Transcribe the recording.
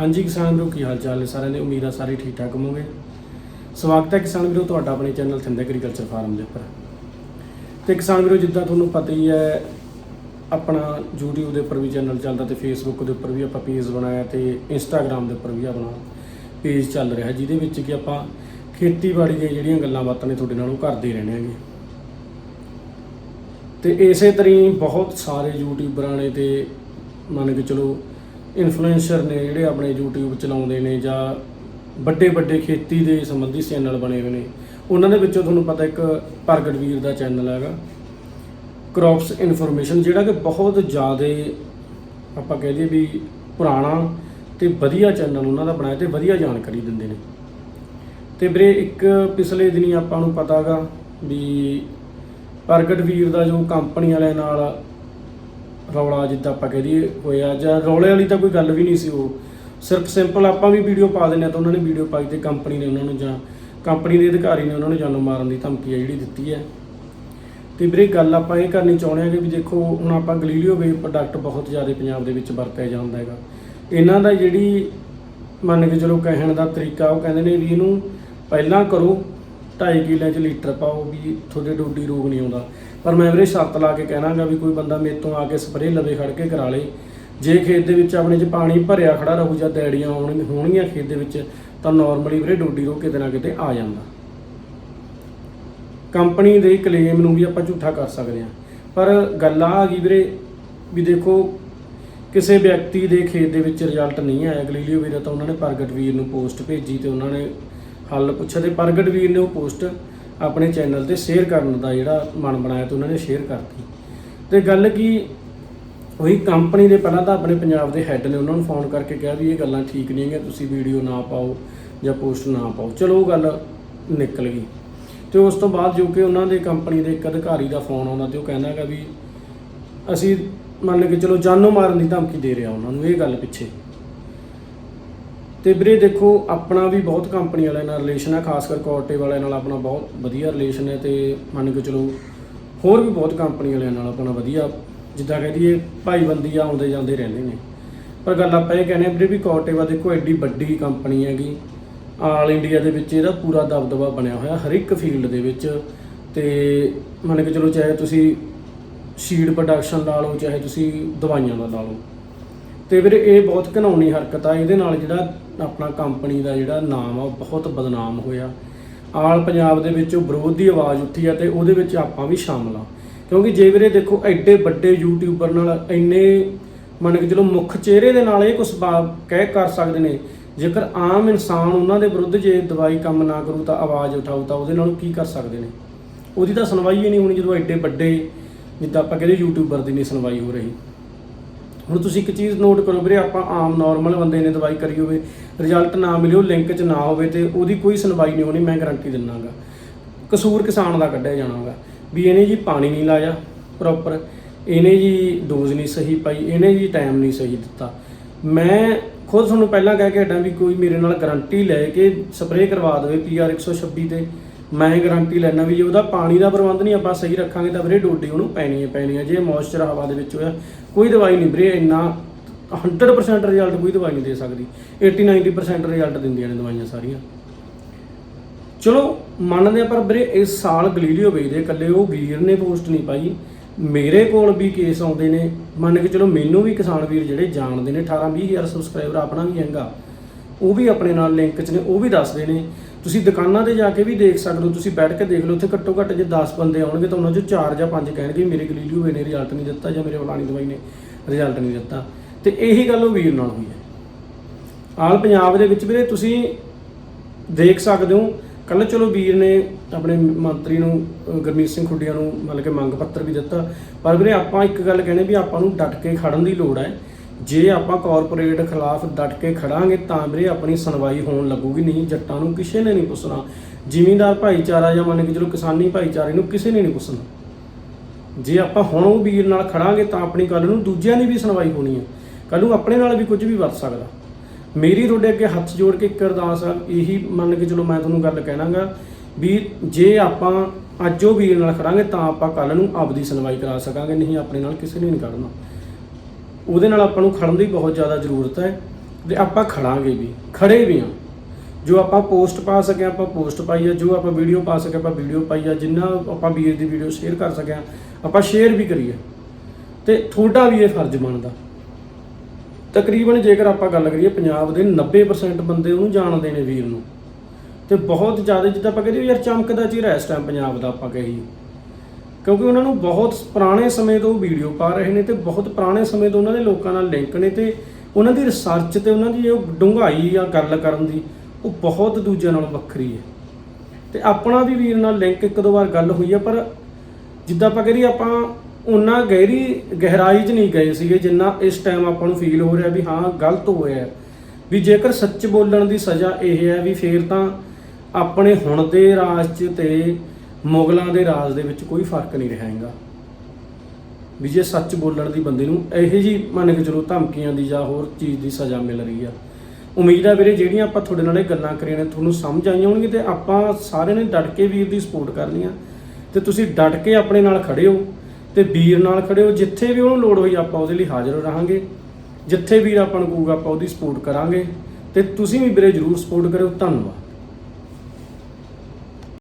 ਹਾਂਜੀ ਕਿਸਾਨ ਵੀਰੋ, ਕੀ ਹਾਲ ਚਾਲ ਹੈ ਸਾਰਿਆਂ ਦੇ? ਉਮੀਦ ਆ ਸਾਰੇ ਠੀਕ ਠਾਕ ਹੋਵੋਗੇ। ਸਵਾਗਤ ਹੈ ਕਿਸਾਨ ਵੀਰੋ, ਤੁਹਾਡਾ ਆਪਣੇ ਚੈਨਲ ਥਿੰਦ ਐਗਰੀਕਲਚਰ ਫਾਰਮ ਦੇ ਉੱਪਰ। ਤੇ ਕਿਸਾਨ ਵੀਰੋ, ਜਿੱਦਾਂ ਤੁਹਾਨੂੰ ਪਤਾ ਹੀ ਹੈ, ਆਪਣਾ YouTube ਦੇ ਉੱਪਰ ਵੀ ਚੈਨਲ ਚੱਲਦਾ ਤੇ Facebook ਦੇ ਉੱਪਰ ਵੀ ਆਪਾਂ ਪੇਜ ਬਣਾਇਆ ਤੇ Instagram ਦੇ ਉੱਪਰ ਵੀ ਆਪਣਾ ਪੇਜ ਚੱਲ ਰਿਹਾ ਜਿਹਦੇ ਵਿੱਚ ਕਿ ਆਪਾਂ ਖੇਤੀਬਾੜੀ ਦੀਆਂ ਜਿਹੜੀਆਂ ਗੱਲਾਂ ਬਾਤਾਂ ਨੇ ਤੁਹਾਡੇ ਨਾਲ ਉਹ ਕਰਦੇ ਰਹਿਣੇ ਆਂਗੇ ਤੇ ਇਸੇ ਤਰ੍ਹਾਂ ਬਹੁਤ ਸਾਰੇ ਯੂਟਿਊਬਰਾਂ ਨੇ ਤੇ ਮੰਨ ਕੇ ਚਲੋ ਇਨਫਲੂਐਂਸਰ ਨੇ ਜਿਹੜੇ ਆਪਣੇ YouTube ਚਲਾਉਂਦੇ ਨੇ ਜਾਂ ਵੱਡੇ ਵੱਡੇ ਖੇਤੀ ਦੇ ਸੰਬੰਧੀ ਚੈਨਲ ਬਣੇ ਹੋਏ ਨੇ, ਉਹਨਾਂ ਦੇ ਵਿੱਚੋਂ ਤੁਹਾਨੂੰ ਪਤਾ ਇੱਕ ਪ੍ਰਗਟ ਵੀਰ ਦਾ ਚੈਨਲ ਹੈਗਾ। ਕ੍ਰੌਪਸ ਇਨਫੋਰਮੇਸ਼ਨ ਜਿਹੜਾ ਕਿ ਬਹੁਤ ਜ਼ਿਆਦਾ ਆਪਾਂ ਕਹਿ ਦਈਏ ਵੀ ਪੁਰਾਣਾ ਤੇ ਵਧੀਆ ਚੈਨਲ ਉਹਨਾਂ ਦਾ ਬਣਾਇਆ ਤੇ ਵਧੀਆ ਜਾਣਕਾਰੀ ਦਿੰਦੇ ਨੇ। ਤੇ ਵੀਰੇ ਇੱਕ ਪਿਛਲੇ ਦਿਨੀ ਆਪਾਂ ਨੂੰ ਪਤਾਗਾ ਵੀ ਪ੍ਰਗਟ ਵੀਰ ਦਾ ਜੋ ਕੰਪਨੀ ਵਾਲਿਆਂ ਨਾਲ ਰੌਲਾ ਜਿੱਦਾਂ ਆਪਾਂ ਕਹਿ ਦਈਏ ਹੋਇਆ, ਜਾਂ ਰੌਲੇ ਵਾਲੀ ਤਾਂ ਕੋਈ ਗੱਲ ਵੀ ਨਹੀਂ ਸੀ ਉਹ। ਸਿਰਫ ਸਿੰਪਲ ਆਪਾਂ ਵੀ ਵੀਡੀਓ ਪਾ ਦਿੰਦੇ ਆ ਤਾਂ ਉਹਨਾਂ ਨੇ ਵੀਡੀਓ ਪਾਈ ਤੇ ਕੰਪਨੀ ਨੇ ਉਹਨਾਂ ਨੂੰ ਜਾਂ ਕੰਪਨੀ ਦੇ ਅਧਿਕਾਰੀ ਨੇ ਉਹਨਾਂ ਨੂੰ ਜਾਨੋਂ ਮਾਰਨ ਦੀ ਧਮਕੀ ਆ ਜਿਹੜੀ ਦਿੱਤੀ ਹੈ। ਤੇ ਵੀਰੇ ਗੱਲ ਆਪਾਂ ਇਹ ਕਰਨੀ ਚਾਹੁੰਦੇ ਹਾਂ ਕਿ ਵੀ ਦੇਖੋ, ਹੁਣ ਆਪਾਂ ਗਲੀਲੀਓ ਵੇ ਪ੍ਰੋਡਕਟ ਬਹੁਤ ਜ਼ਿਆਦਾ ਪੰਜਾਬ ਦੇ ਵਿੱਚ ਵਰਤਿਆ ਜਾਂਦਾ ਹੈਗਾ। ਇਹਨਾਂ ਦਾ ਜਿਹੜੀ ਮੰਨ ਕੇ ਚਲੋ ਕਹਿਣ ਦਾ ਤਰੀਕਾ ਉਹ ਕਹਿੰਦੇ ਨੇ ਵੀ ਇਹਨੂੰ ਪਹਿਲਾਂ ਕਰੋ 2.5 ਕਿੱਲੇ ਚ ਲੀਟਰ ਪਾਓ ਵੀ ਤੁਹਾਡੇ ਡੋਡੀ ਰੋਗ ਨਹੀਂ ਆਉਂਦਾ। ਪਰ ਮੈਂ ਵੀਰੇ ਸ਼ਰਤ ਲਾ ਕੇ ਕਹਿਣਾਗਾ ਵੀ ਕੋਈ ਬੰਦਾ ਮੇਰੇ ਤੋਂ ਆ ਕੇ ਸਪਰੇਅ ਲਵੇ ਖੜ ਕੇ ਕਰਾ ਲੇ। ਜੇ ਖੇਤ ਦੇ ਵਿੱਚ ਆਪਣੇ ਚ ਪਾਣੀ ਭਰਿਆ ਖੜਾ ਰਹੂ ਜਾਂ ਦੈੜੀਆਂ ਆਉਣਗੀਆਂ ਹੋਣਗੀਆਂ ਖੇਤ ਦੇ ਵਿੱਚ, ਤਾਂ ਨਾਰਮਲੀ ਵੀਰੇ ਡੋਡੀ ਰੋਗ ਕਿਤੇ ਨਾ ਕਿਤੇ ਆ ਜਾਂਦਾ। ਕੰਪਨੀ ਦੇ ਕਲੇਮ ਨੂੰ ਵੀ ਆਪਾਂ ਝੂਠਾ ਕਰ ਸਕਦੇ ਹਾਂ। ਪਰ ਗੱਲ ਆ ਗਈ ਵੀਰੇ ਵੀ ਦੇਖੋ, ਕਿਸੇ ਵਿਅਕਤੀ ਦੇ ਖੇਤ ਦੇ ਵਿੱਚ ਰਿਜ਼ਲਟ ਨਹੀਂ ਆਇਆ। ਗਲੀਲੀਓ ਵੀਰ ਤਾਂ ਉਹਨਾਂ ਨੇ ਪ੍ਰਗਟ ਵੀਰ ਨੂੰ ਪੋਸਟ ਭੇਜੀ ਤੇ ਉਹਨਾਂ ਨੇ ਹੱਲ ਪੁੱਛਿਆ ਤੇ ਪ੍ਰਗਟ ਵੀਰ ਨੇ ਉਹ ਪੋਸਟ ਆਪਣੇ ਚੈਨਲ ਤੇ ਸ਼ੇਅਰ ਕਰਨ ਦਾ ਜਿਹੜਾ ਮਨ ਬਣਾਇਆ ਤੇ ਉਹਨਾਂ ਨੇ ਸ਼ੇਅਰ ਕਰਤੀ। ਤੇ ਗੱਲ ਕੀ, ਉਹੀ ਕੰਪਨੀ ਦੇ ਪਹਿਲਾਂ ਤਾਂ ਆਪਣੇ ਪੰਜਾਬ ਦੇ ਹੈੱਡ ਨੇ ਉਹਨਾਂ ਨੂੰ ਫੋਨ ਕਰਕੇ ਕਿਹਾ ਵੀ ਇਹ ਗੱਲਾਂ ਠੀਕ ਨਹੀਂ ਹੈਗੀਆਂ, ਤੁਸੀਂ ਵੀਡੀਓ ਨਾ ਪਾਓ ਜਾਂ ਪੋਸਟ ਨਾ ਪਾਓ। ਚਲੋ ਉਹ ਗੱਲ ਨਿਕਲ ਗਈ। ਤੇ ਉਸ ਤੋਂ ਬਾਅਦ ਜੋ ਕਿ ਉਹਨਾਂ ਦੇ ਕੰਪਨੀ ਦੇ ਇੱਕ ਅਧਿਕਾਰੀ ਦਾ ਫੋਨ ਆਉਂਦਾ ਤੇ ਉਹ ਕਹਿੰਦਾ ਹੈਗਾ ਵੀ ਅਸੀਂ ਮੰਨ ਕੇ ਚਲੋ ਜਾਨੋਂ ਮਾਰਨ ਦੀ ਧਮਕੀ ਦੇ ਰਿਹਾ ਉਹਨਾਂ ਨੂੰ, ਇਹ ਗੱਲ ਪਿੱਛੇ। ਤੇ ਵੀਰੇ ਦੇਖੋ, ਆਪਣਾ ਵੀ ਬਹੁਤ ਕੰਪਨੀ ਵਾਲਿਆਂ ਨਾਲ ਰਿਲੇਸ਼ਨ ਹੈ ਖਾਸ ਕਰ ਕੋਰਟੇ ਵਾਲਿਆਂ ਨਾਲ ਆਪਣਾ ਬਹੁਤ ਵਧੀਆ ਰਿਲੇਸ਼ਨ ਹੈ ਤੇ ਮੰਨ ਕੇ ਚਲੋ ਹੋਰ ਵੀ ਬਹੁਤ ਕੰਪਨੀ ਵਾਲਿਆਂ ਨਾਲ ਆਪਣਾ ਵਧੀਆ, ਜਿੱਦਾਂ ਕਹਿ ਦਈਏ ਭਾਈਬੰਦੀ ਆਉਂਦੇ ਜਾਂਦੇ ਰਹਿੰਦੇ ਨੇ। ਪਰ ਗੱਲ ਆਪਾਂ ਇਹ ਕਹਿੰਦੇ ਆ ਵੀਰੇ ਵੀ ਕੋਰਟੇਵਾ ਦੇਖੋ ਐਡੀ ਵੱਡੀ ਕੰਪਨੀ ਹੈਗੀ, ਆਲ ਇੰਡੀਆ ਦੇ ਵਿੱਚ ਇਹਦਾ ਪੂਰਾ ਦਬਦਬਾ ਬਣਿਆ ਹੋਇਆ ਹਰ ਇੱਕ ਫੀਲਡ ਦੇ ਵਿੱਚ। ਤੇ ਮੰਨ ਕੇ ਚਲੋ ਚਾਹੇ ਤੁਸੀਂ ਸ਼ੀਡ ਪ੍ਰੋਡਕਸ਼ਨ ਲਾ ਲਓ, ਚਾਹੇ ਤੁਸੀਂ ਦਵਾਈਆਂ ਦਾ ਲਾ ਲਓ ਤੇ ਵੀਰੇ ਇਹ ਬਹੁਤ ਘਿਨਾਉਣੀ ਹਰਕਤ ਆ, ਇਹਦੇ ਨਾਲ ਜਿਹੜਾ ਆਪਣਾ ਕੰਪਨੀ ਦਾ ਜਿਹੜਾ ਨਾਮ ਆ, ਉਹ ਬਹੁਤ ਬਦਨਾਮ ਹੋਇਆ। ਆਲ ਪੰਜਾਬ ਦੇ ਵਿੱਚ ਉਹ ਵਿਰੋਧ ਦੀ ਆਵਾਜ਼ ਉੱਠੀ ਆ ਤੇ ਉਹਦੇ ਵਿੱਚ ਆਪਾਂ ਵੀ ਸ਼ਾਮਲ ਆ। ਕਿਉਂਕਿ ਜੇ ਵੀਰੇ ਦੇਖੋ, ਐਡੇ ਵੱਡੇ ਯੂਟਿਊਬਰ ਨਾਲ ਇੰਨੇ ਮੰਨ ਕੇ ਚਲੋ ਮੁੱਖ ਚਿਹਰੇ ਦੇ ਨਾਲ ਇਹ ਕੁਝ ਕਹਿ ਕਰ ਸਕਦੇ ਨੇ, ਜੇਕਰ ਆਮ ਇਨਸਾਨ ਉਹਨਾਂ ਦੇ ਵਿਰੁੱਧ ਜੇ ਦਵਾਈ ਕੰਮ ਨਾ ਕਰੂ ਤਾਂ ਆਵਾਜ਼ ਉਠਾਊ ਤਾਂ ਉਹਦੇ ਨਾਲ ਕੀ ਕਰ ਸਕਦੇ ਨੇ? ਉਹਦੀ ਤਾਂ ਸੁਣਵਾਈ ਹੀ ਨਹੀਂ ਹੋਣੀ ਜਦੋਂ ਐਡੇ ਵੱਡੇ, ਜਿੱਦਾਂ ਆਪਾਂ ਕਹਿੰਦੇ ਯੂਟਿਊਬਰ ਦੀ ਨਹੀਂ ਸੁਣਵਾਈ ਹੋ ਰਹੀ। ਹੁਣ ਤੁਸੀਂ ਇੱਕ ਚੀਜ਼ ਨੋਟ ਕਰੋ ਵੀਰੇ, ਆਪਾਂ ਆਮ ਨਾਰਮਲ ਬੰਦੇ ਨੇ ਦਵਾਈ ਕਰੀ ਹੋਵੇ ਰਿਜ਼ਲਟ ਨਾ ਮਿਲਿਓ ਲਿੰਕ 'ਚ ਨਾ ਹੋਵੇ ਤੇ ਉਹਦੀ ਕੋਈ ਸੁਣਵਾਈ ਨਹੀਂ ਹੋਣੀ, ਮੈਂ ਗਾਰੰਟੀ ਦਿੰਨਾਗਾ। ਕਸੂਰ ਕਿਸਾਨ ਦਾ ਕੱਢਿਆ ਜਾਣਾਗਾ। ਵੀ ਇਹਨੇ ਜੀ ਪਾਣੀ ਨਹੀਂ ਲਾਇਆ ਪ੍ਰੋਪਰ ਇਹਨੇ ਜੀ ਡੋਜ਼ ਨਹੀਂ ਸਹੀ ਪਾਈ, ਇਹਨੇ ਜੀ ਟਾਈਮ ਨਹੀਂ ਸਹੀ ਦਿੱਤਾ। ਮੈਂ ਖੁਦ ਤੁਹਾਨੂੰ ਪਹਿਲਾਂ ਕਹਿ ਕੇ ਹਟਾਂ ਵੀ ਕੋਈ ਮੇਰੇ ਨਾਲ ਗਾਰੰਟੀ ਲੈ ਕੇ ਸਪਰੇਅ ਕਰਵਾ ਦੇਵੇ ਪੀਆਰ 126 ਤੇ। ਮੈਂ ਗਾਰੰਟੀ ਲੈਣਾ ਵੀ ਜੇ ਉਹਦਾ ਪਾਣੀ ਦਾ ਪ੍ਰਬੰਧ ਨਹੀਂ ਆਪਾਂ ਸਹੀ ਰੱਖਾਂਗੇ ਤਾਂ ਵੀਰੇ ਡੋਡੀ ਉਹਨੂੰ ਪੈਣੀ ਹੈ ਪੈਣੀ ਹੈ ਜੇ ਮੋਇਸਚਰ ਹਵਾ ਦੇ ਵਿੱਚ ਹੋਇਆ, ਕੋਈ ਦਵਾਈ ਨਹੀਂ ਵੀਰੇ, ਇੰਨਾ 100% ਰਿਜ਼ਲਟ ਕੋਈ ਦਵਾਈ ਨਹੀਂ ਦੇ ਸਕਦੀ। 80 90% ਰਿਜ਼ਲਟ ਦਿੰਦੀਆਂ ਨੇ ਦਵਾਈਆਂ ਸਾਰੀਆਂ। ਚਲੋ, ਮੰਨਦੇ ਆ ਪਰ ਵੀਰੇ ਇਸ ਸਾਲ ਗਲੀਲੀਓ ਵੇਚਦੇ ਇਕੱਲੇ ਉਹ ਵੀਰ ਨੇ ਪੋਸਟ ਨਹੀਂ ਪਾਈ। ਮੇਰੇ ਕੋਲ ਵੀ ਕੇਸ ਆਉਂਦੇ ਨੇ। ਮੰਨ ਕੇ ਚਲੋ ਮੈਨੂੰ ਵੀ ਕਿਸਾਨ ਵੀਰ ਜਿਹੜੇ ਜਾਣਦੇ ਨੇ 18 20000 ਸਬਸਕ੍ਰਾਈਬਰ ਆਪਣਾ ਵੀ ਹੈਗਾ। ਉਹ ਵੀ ਆਪਣੇ ਨਾਲ ਲਿੰਕ 'ਚ ਨੇ, ਉਹ ਵੀ ਦੱਸਦੇ ਨੇ। ਤੁਸੀਂ ਦੁਕਾਨਾਂ ਤੇ ਜਾ ਕੇ ਵੀ ਦੇਖ ਸਕਦੇ ਹੋ, ਤੁਸੀਂ ਬੈਠ ਕੇ ਦੇਖ ਲਓ, ਉੱਥੇ ਘੱਟੋ ਘੱਟ ਜੇ 10 ਬੰਦੇ ਆਉਣਗੇ ਤਾਂ ਉਹਨਾਂ 'ਚੋਂ 4 ਜਾਂ 5 ਕਹਿਣਗੇ ਮੇਰੇ ਗਲੀਲੀਓ ਵੇ ਨੇ, ਰਿਜ਼ਲਟ ਨਹੀਂ ਦਿੱਤਾ ਜਾਂ ਮੇਰੇ ਫਲਾਣੀ ਦਵਾਈ ਨੇ ਰਿਜ਼ਲਟ ਨਹੀਂ ਦਿੱਤਾ। ਤੇ ਇਹੀ ਗੱਲ ਉਹ ਵੀਰ ਨਾਲ ਹੋਈ ਹੈ। ਆਲ ਪੰਜਾਬ ਦੇ ਵਿੱਚ ਵੀਰੇ ਤੁਸੀਂ ਦੇਖ ਸਕਦੇ ਹੋ ਕੱਲ ਚਲੋ ਵੀਰ ਨੇ ਆਪਣੇ ਮੰਤਰੀ ਨੂੰ, ਅਹ ਗੁਰਮੀਤ ਸਿੰਘ ਖੁੱਡੀਆਂ ਨੂੰ ਮਤਲਬ ਕਿ ਮੰਗ ਪੱਤਰ ਵੀ ਦਿੱਤਾ। ਪਰ ਵੀਰੇ ਆਪਾਂ ਇੱਕ ਗੱਲ ਕਹਿੰਦੇ ਵੀ ਆਪਾਂ ਨੂੰ ਡਟ ਕੇ ਖੜਨ ਦੀ ਲੋੜ ਹੈ। ਜੇ ਆਪਾਂ ਕਾਰਪੋਰੇਟ ਖਿਲਾਫ ਡਟ ਕੇ ਖੜਾਂਗੇ ਤਾਂ ਵੀਰੇ ਆਪਣੀ ਸੁਣਵਾਈ ਹੋਣ ਲੱਗੂਗੀ, ਨਹੀਂ ਜੱਟਾਂ ਨੂੰ ਕਿਸੇ ਨੇ ਨਹੀਂ ਪੁੱਛਣਾ। ਜ਼ਿਮੀਂਦਾਰ ਭਾਈਚਾਰਾ ਜਾਂ ਮੰਨ ਕੇ ਚਲੋ ਕਿਸਾਨੀ ਭਾਈਚਾਰੇ ਨੂੰ ਕਿਸੇ ਨੇ ਨਹੀਂ ਪੁੱਛਣਾ। ਜੇ ਆਪਾਂ ਹੁਣ ਉਹ ਵੀਰ ਨਾਲ ਖੜਾਂਗੇ ਤਾਂ ਆਪਣੀ ਗੱਲ ਨੂੰ ਦੂਜਿਆਂ ਦੀ ਵੀ ਸੁਣਵਾਈ ਹੋਣੀ ਹੈ। ਕੱਲ ਨੂੰ ਆਪਣੇ ਨਾਲ ਵੀ ਕੁਝ ਵੀ ਵਰਤ ਸਕਦਾ। ਮੇਰੀ ਤੁਹਾਡੇ ਅੱਗੇ ਹੱਥ ਜੋੜ ਕੇ ਇੱਕ ਅਰਦਾਸ ਆ, ਇਹੀ ਮੰਨ ਕੇ ਚਲੋ ਮੈਂ ਤੁਹਾਨੂੰ ਗੱਲ ਕਹਿਣਾਗਾ ਵੀ ਜੇ ਆਪਾਂ ਅੱਜ ਉਹ ਵੀਰ ਨਾਲ ਖੜਾਂਗੇ ਤਾਂ ਆਪਾਂ ਕੱਲ ਨੂੰ ਆਪਦੀ ਸੁਣਵਾਈ ਕਰਾ ਸਕਾਂਗੇ, ਨਹੀਂ ਆਪਣੇ ਨਾਲ ਕਿਸੇ ਨੇ ਨਹੀਂ ਖੜਨਾ। ਉਹਦੇ ਨਾਲ ਆਪਾਂ ਨੂੰ ਖੜਨ ਦੀ ਬਹੁਤ ਜ਼ਿਆਦਾ ਜ਼ਰੂਰਤ ਹੈ ਤੇ ਆਪਾਂ ਖੜਾਂਗੇ ਵੀ, ਖੜੇ ਵੀ ਆ ਜੋ ਆਪਾਂ ਪੋਸਟ ਪਾ ਸਕੇ ਆਪਾਂ ਪੋਸਟ ਪਾਈ ਆ, ਜੋ ਆਪਾਂ ਵੀਡੀਓ ਪਾ ਸਕੇ ਆਪਾਂ ਵੀਡੀਓ ਪਾਈ ਆ, ਜਿੰਨਾ ਆਪਾਂ ਵੀਰ ਦੀ ਵੀਡੀਓ ਸ਼ੇਅਰ ਕਰ ਸਕਿਆ, ਆਪਾਂ ਸ਼ੇਅਰ ਵੀ ਕਰੀਏ। ਤੇ ਤੁਹਾਡਾ ਵੀ ਇਹ ਫਰਜ਼ ਬਣਦਾ। ਤਕਰੀਬਨ ਜੇਕਰ ਆਪਾਂ ਗੱਲ ਕਰੀਏ, ਪੰਜਾਬ ਦੇ 90% ਬੰਦੇ ਉਹਨੂੰ ਜਾਣਦੇ ਨੇ ਵੀਰ ਨੂੰ। ਤੇ ਬਹੁਤ ਜ਼ਿਆਦਾ, ਜਿੱਦਾਂ ਆਪਾਂ ਕਹਿੰਦੇ ਯਾਰ ਚਮਕਦਾ ਚਿਹਰਾ ਇਸ ਟਾਈਮ ਪੰਜਾਬ ਦਾ ਆਪਾਂ ਕਹੀਏ ਕਿਉਂਕਿ ਉਹਨਾਂ ਨੂੰ ਬਹੁਤ ਪੁਰਾਣੇ ਸਮੇਂ ਤੋਂ ਵੀਡੀਓ ਪਾ ਰਹੇ ਨੇ ਤੇ ਬਹੁਤ ਪੁਰਾਣੇ ਸਮੇਂ ਤੋਂ ਉਹਨਾਂ ਦੇ ਲੋਕਾਂ ਨਾਲ ਲਿੰਕ ਨੇ ਤੇ ਉਹਨਾਂ ਦੀ ਰਿਸਰਚ ਤੇ ਉਹਨਾਂ ਦੀ ਉਹ ਡੂੰਘਾਈ ਆ ਗੱਲ ਕਰਨ ਦੀ ਉਹ ਬਹੁਤ ਦੂਜਿਆਂ ਨਾਲੋਂ ਵੱਖਰੀ ਹੈ। ਤੇ ਆਪਣਾ ਵੀ ਵੀਰ ਨਾਲ ਲਿੰਕ ਇੱਕ ਦੋ ਵਾਰ ਗੱਲ ਹੋਈ ਆ, ਪਰ ਜਿੱਦਾਂ ਆਪਾਂ ਕਰੀਏ ਆਪਾਂ ਉਹਨਾਂ ਗਹਿਰੀ ਗਹਿਰਾਈ 'ਚ ਨਹੀਂ ਗਏ ਸੀਗੇ ਜਿੰਨਾ ਇਸ ਟਾਈਮ ਆਪਾਂ ਨੂੰ ਫੀਲ ਹੋ ਰਿਹਾ ਵੀ ਹਾਂ, ਗਲਤ ਹੋਇਆ ਵੀ ਜੇਕਰ ਸੱਚ ਬੋਲਣ ਦੀ ਸਜ਼ਾ ਇਹ ਹੈ ਵੀ ਫੇਰ ਤਾਂ ਆਪਣੇ ਹੁਣ ਦੇ ਰਾਜ 'ਚ ਤੇ ਮੁਗਲਾਂ ਦੇ ਰਾਜ ਦੇ ਵਿੱਚ ਕੋਈ ਫ਼ਰਕ ਨਹੀਂ ਰਿਹਾ ਹੈਗਾ। ਵੀ ਜੇ ਸੱਚ ਬੋਲਣ ਦੀ ਬੰਦੇ ਨੂੰ ਇਹੋ ਜੀ ਮੰਨ ਕੇ ਚਲੋ ਧਮਕੀਆਂ ਦੀ ਜਾਂ ਹੋਰ ਚੀਜ਼ ਦੀ ਸਜ਼ਾ ਮਿਲ ਰਹੀ ਆ। ਉਮੀਦ ਆ ਵੀਰੇ, ਜਿਹੜੀਆਂ ਆਪਾਂ ਤੁਹਾਡੇ ਨਾਲ ਇਹ ਗੱਲਾਂ ਕਰੀਆਂ ਨੇ, ਤੁਹਾਨੂੰ ਸਮਝ ਆਈਆਂ ਹੋਣਗੀਆਂ ਤੇ ਆਪਾਂ ਸਾਰਿਆਂ ਨੇ ਡਟ ਕੇ ਵੀਰ ਦੀ ਸਪੋਰਟ ਕਰਨੀ ਆ ਤੇ ਤੁਸੀਂ ਡਟ ਕੇ ਆਪਣੇ ਨਾਲ ਖੜੇ ਹੋ ਤੇ ਵੀਰ ਨਾਲ ਖੜੇ ਹੋ, ਜਿੱਥੇ ਵੀ ਉਹਨੂੰ ਲੋੜ ਹੋਈ ਆਪਾਂ ਉਹਦੇ ਲਈ ਹਾਜ਼ਰ ਰਹਾਂਗੇ। ਜਿੱਥੇ ਵੀਰ ਆਪਾਂ ਨੂੰ ਕਹੂਗਾ ਆਪਾਂ ਉਹਦੀ ਸਪੋਰਟ ਕਰਾਂਗੇ। ਤੇ ਤੁਸੀਂ ਵੀ ਵੀਰੇ ਜਰੂਰ ਸਪੋਰਟ ਕਰਿਓ। ਧੰਨਵਾਦ।